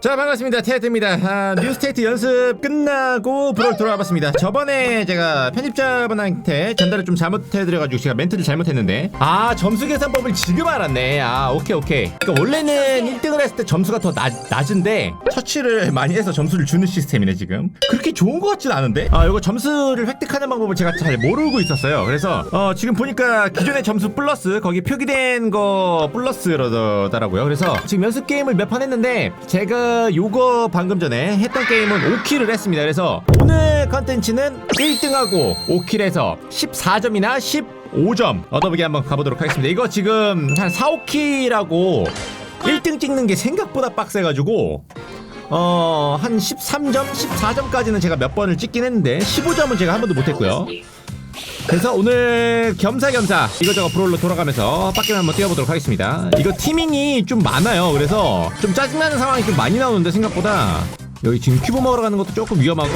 자 반갑습니다. 테드입니다. 아, 뉴스테이트 연습 끝나고 브롤 돌아와봤습니다. 저번에 제가 편집자분한테 전달을 좀 잘못해드려가지고 제가 멘트를 잘못했는데 아 점수 계산법을 지금 알았네. 아 오케이 오케이. 그러니까 원래는 1등을 했을 때 점수가 더 낮, 낮은데 터치를 많이 해서 점수를 주는 시스템이네 지금. 그렇게 좋은 것 같진 않은데? 아 이거 점수를 획득하는 방법을 제가 잘 모르고 있었어요. 그래서 어, 지금 보니까 기존의 점수 플러스 거기 표기된 거 플러스더라고요. 그래서 지금 연습 게임을 몇 판 했는데 제가 요거 방금 전에 했던 게임은 5킬을 했습니다 그래서 오늘 컨텐츠는 1등하고 5킬에서 14점이나 15점 얻어보기 한번 가보도록 하겠습니다 이거 지금 한 4, 5킬하고 1등 찍는 게 생각보다 빡세가지고 어, 한 13점, 14점까지는 제가 몇 번을 찍긴 했는데 15점은 제가 한 번도 못했고요. 그래서 오늘 겸사겸사 이거저거 브롤로 돌아가면서 빡게임 한번 뛰어보도록 하겠습니다. 이거 티밍이 좀 많아요. 그래서 좀 짜증나는 상황이 좀 많이 나오는데 생각보다 여기 지금 큐브 먹으러 가는 것도 조금 위험하고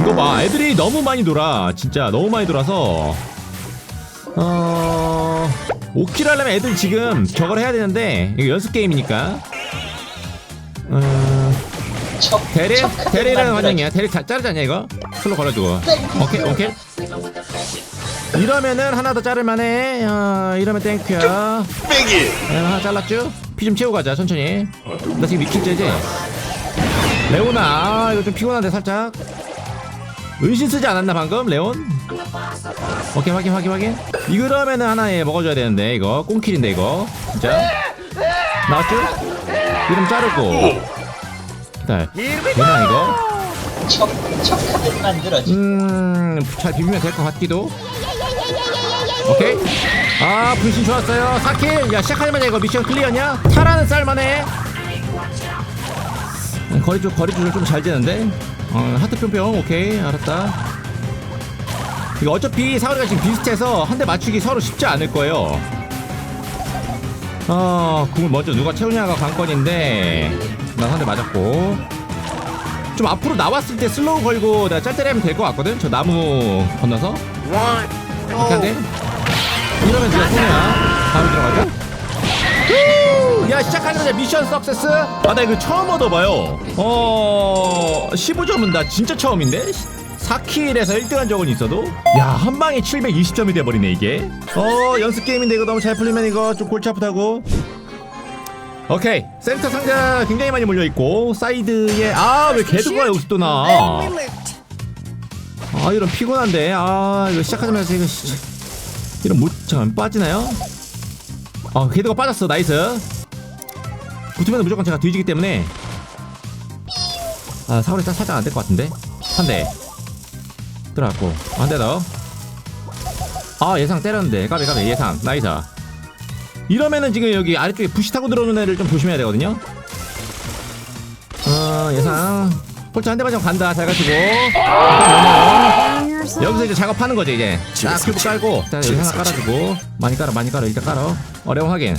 이거 봐 애들이 너무 많이 돌아 진짜 너무 많이 돌아서 어... 5킬 하려면 애들 지금 저걸 해야 되는데 이거 연습 게임이니까 어... 척, 대리 대리라는. 환영이야. 대리 자, 자르지 않냐 이거? 슬로 걸어주고. 오케이 오케이. 이러면은 하나 더 자를만해. 어, 이러면 땡큐야. 빼기 어, 하나 잘랐죠? 피 좀 채우고 가자 천천히. 나 지금 미킬째지. 레오나 아, 이거 좀 피곤한데 살짝. 은신 쓰지 않았나 방금 레온? 오케이 확인 확인 확인. 이러면은 하나에 먹어줘야 되는데 이거 꽁킬인데 이거 진짜. 나왔죠? 이름 자르고. 기다려. 되나 이거? 척, 척하게 만들어지. 음, 잘 비비면 될 것 같기도. 오케이. 아, 분신 좋았어요. 4킬. 야, 시작하자마자 이거 미션 클리어냐? 타라는 쌀만해. 음, 거리 조 거리 조절 좀 잘 되는데. 어, 하트 뿅뿅. 오케이. 알았다. 이거 어차피 사거리가 지금 비슷해서 한 대 맞추기 서로 쉽지 않을 거예요. 어, 궁을 먼저 누가 채우냐가 관건인데. 난 한 대 맞았고. 좀 앞으로 나왔을 때 슬로우 걸고 내가 짤짤이 하면 될 것 같거든? 저 나무 건너서. 이렇게 한대? 이러면 진짜 손해야. 바로 들어가자 후! 야 시작하자마자 미션 석세스. 아 나 이거 처음 얻어봐요. 어... 15점은 나 진짜 처음인데? 4킬에서 1등 한 적은 있어도? 야 한방에 720점이 돼버리네 이게. 어 연습 게임인데 이거 너무 잘 풀리면 이거 좀 골치 아프다고 오케이. 센터 상자 굉장히 많이 몰려있고 사이드에 아 왜 개드가 여기서 또 나와 아 이런 피곤한데. 아 이거 시작하자마자 이거 씨, 이런 못 잠깐 빠지나요? 아 개드가 빠졌어. 나이스. 붙으면 무조건 제가 뒤지기 때문에. 아 사거리 딱 살짝 안 될 것 같은데? 한 대. 들어갔고. 한 대 더 아 예상 때렸는데. 까비 까비. 예상. 나이스 이러면은 지금 여기 아래쪽에 부시 타고 들어오는 애를 좀 조심해야 되거든요. 어 예상. 폴트 한 대만 좀 간다. 잘 가시고. 여기서 이제 작업하는 거죠 이제. 딱 큐브 깔고. 일단 여기 하나 깔아주고. 많이 깔아 많이 깔아. 일단 깔아. 어려운 확인.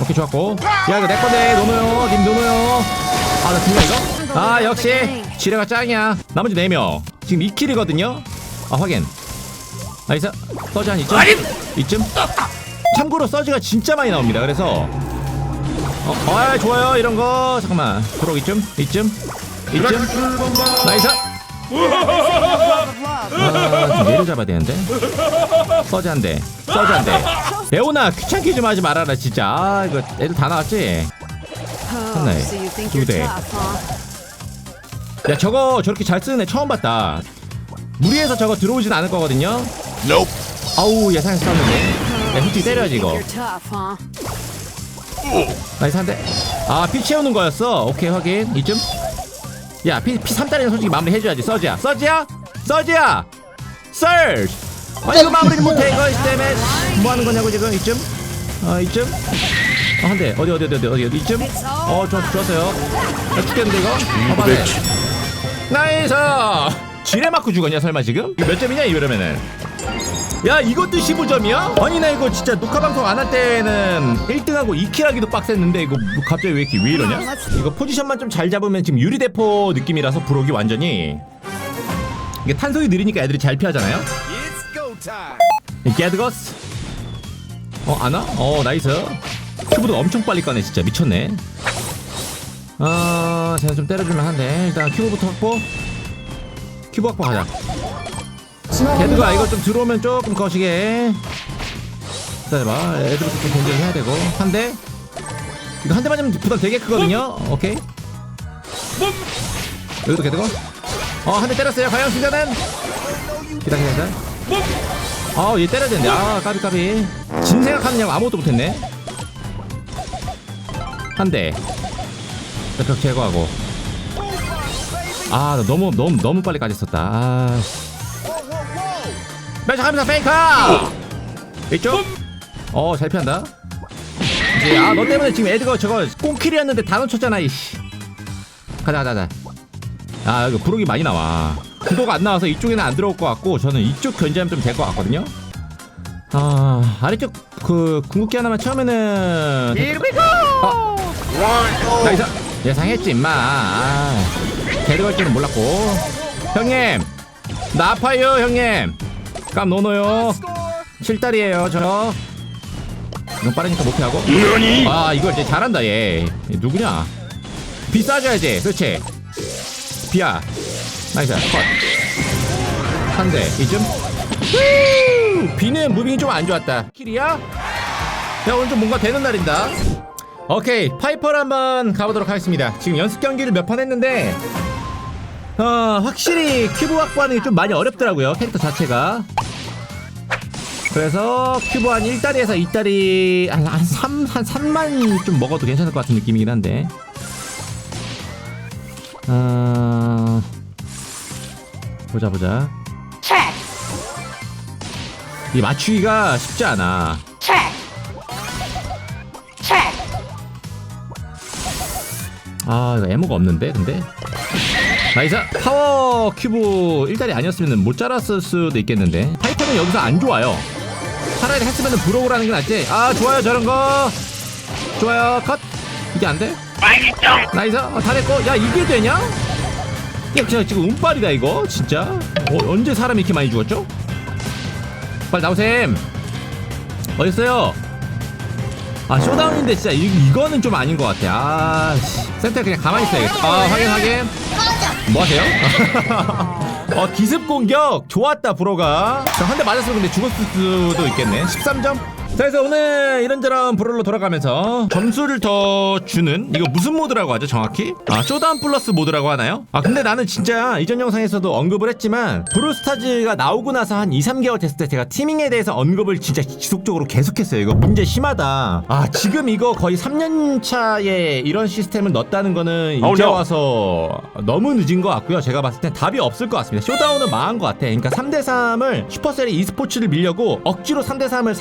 오케이 좋았고. 야 이거 내 건데. 노노요. 님 노노요. 아나 죽냐 이거? 아 역시 지뢰가 짱이야. 나머지 4명. 지금 2킬이거든요. 아 확인 나이스 서지 한 이쯤? 이쯤? 참고로 서지가 진짜 많이 나옵니다. 그래서 어, 아 좋아요. 이런 거. 잠깐만. 브록 이쯤? 이쯤? 이쯤? 나이스. 아좀 얘를 잡아야 되는데? 서지 한대. 서지 한대. 레오나 귀찮게 좀 하지 말아라 진짜. 아 이거 애들 다 나왔지? Oh, so you think you're 두 대. tough, huh? 야 저거 저렇게 잘 쓰는 애 처음 봤다. 무리해서 저거 들어오진 않을 거거든요 nope. 아우 예상해서 쐈는데 야 솔직히 때려야지 이거? 나이스 한대 아피 채우는 거였어. 오케이 확인. 이쯤? 야피 피 3달이는 솔직히 마무리 해줘야지. 서지야. 서지야? 서지야! 서지 아 이거 마무리를 못해. 이거 때문에 뭐 하는 거냐고 지금? 이쯤? 어 이쯤? 어, 한대. 어디 어디 어디 어디 어디 이쯤? 어 좋, 좋았어요. 나 죽겠는데 이거? 어 맞네 나이스! 지뢰 맞고 죽었냐 설마 지금? 이거 몇 점이냐 이러면은 야 이것도 15점이야? 아니 나 이거 진짜 녹화 방송 안 할 때는 1등하고 2킬 하기도 빡셌는데 이거 뭐 갑자기 왜 이렇게 왜 이러냐? 이거 포지션만 좀 잘 잡으면 지금 유리대포 느낌이라서 브록이 완전히 이게 탄속이 느리니까 애들이 잘 피하잖아요? 게드거스 어 안와? 어 나이스 큐브도 엄청 빨리 까네 진짜 미쳤네 어 제가 좀 때려주면 한데 일단 큐브부터 확보 큐브 확보 가자 걔드가 이거 좀 들어오면 조금 거시게. 기다려봐. 애들부터 좀 공격을 해야 되고. 한대. 이거 한 대 맞으면 부담 되게 크거든요. 오케이. 여기도 걔드고. 어한 대 때렸어요. 과연 승자는? 기다 기다. 기다 아얘 때려야 되는데. 아 까비 까비. 진 생각하느냐고 아무것도 못했네. 한대. 벽 제거하고. 아나 너무 너무 너무 빨리 까졌었다. 아 매착합니다 페이커! 이쪽. 어잘 피한다. 아너 때문에 지금 애드가 저거 꽁킬이었는데 다 놓쳤잖아 이씨. 가자 가자 가자. 아 이거 부록이 많이 나와. 구도가 안 나와서 이쪽에는 안 들어올 것 같고 저는 이쪽 견제하면 좀 될 것 같거든요. 아 아래쪽 그 궁극기 하나만 처음에는 아, 나이스 예상했지 임마. 아, 데려갈 줄은 몰랐고. 형님 나 아파요 형님 깜 노노요. 7달이에요 저. 이건 빠르니까 못 피하고? 아 이걸 이제 잘한다 얘, 얘 누구냐? 비 싸줘야지 그렇지? 비야 나이스. 컷한대. 이쯤? 후! 비는 무빙이 좀 안 좋았다. 킬이야? 야 오늘 좀 뭔가 되는 날인다. 오케이. 파이퍼를 한번 가보도록 하겠습니다. 지금 연습 경기를 몇 판 했는데 어 확실히 큐브 확보하는 게 좀 많이 어렵더라고요 캐릭터 자체가. 그래서 큐브 한 1다리에서 2다리 한, 한 3, 한 3만 좀 먹어도 괜찮을 것 같은 느낌이긴 한데. 어... 보자 보자. 이 맞추기가 쉽지 않아. 아 이거 에모가 없는데 근데 나이스 파워 큐브 1달이 아니었으면 못 자랐을 수도 있겠는데. 파이터는 여기서 안 좋아요. 차라리 했으면 브로우라는 게 낫지. 아 좋아요 저런 거. 좋아요 컷. 이게 안 돼? 나이스 어, 다 됐고. 야 이게 되냐? 야 진짜 지금 운빨이다 이거. 진짜? 어, 언제 사람이 이렇게 많이 죽었죠? 빨리 나오셈. 어딨어요? 아 쇼다운인데 진짜 이, 이거는 좀 아닌 것 같아. 아 씨. 센터 그냥 가만히 있어야겠다. 아 확인 확인 뭐 하세요? 어 기습 공격. 좋았다 브로가. 한대 맞았으면 근데 죽었을 수도 있겠네. 13점 자 그래서 오늘 이런저런 브롤로 돌아가면서 점수를 더 주는 이거 무슨 모드라고 하죠 정확히? 아 쇼다운 플러스 모드라고 하나요? 아 근데 나는 진짜 이전 영상에서도 언급을 했지만 브롤스타즈가 나오고 나서 한 2, 3개월 됐을 때 제가 티밍에 대해서 언급을 진짜 지속적으로 계속했어요 이거 문제 심하다 아 지금 이거 거의 3년 차에 이런 시스템을 넣었다는 거는 이제 no. 와서 너무 늦은 것 같고요 제가 봤을 땐 답이 없을 것 같습니다 쇼다운은 망한 것 같아 그러니까 3대3을 슈퍼셀이 e스포츠를 밀려고 억지로 3대3을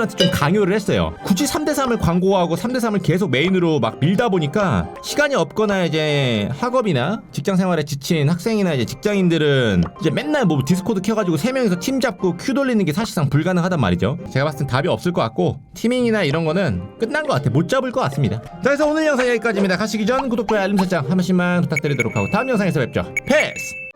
사람들한테 좀 강요를 했어요. 굳이 3대3을 광고하고 3대3을 계속 메인으로 막 밀다 보니까 시간이 없거나 이제 학업이나 직장 생활에 지친 학생이나 이제 직장인들은 이제 맨날 뭐 디스코드 켜가지고 3명이서 팀 잡고 큐 돌리는 게 사실상 불가능하단 말이죠. 제가 봤을 땐 답이 없을 것 같고 티밍이나 이런 거는 끝난 것 같아. 못 잡을 것 같습니다. 자 그래서 오늘 영상 여기까지입니다. 가시기 전 구독과 알림 설정 한 번씩만 부탁드리도록 하고 다음 영상에서 뵙죠. 패스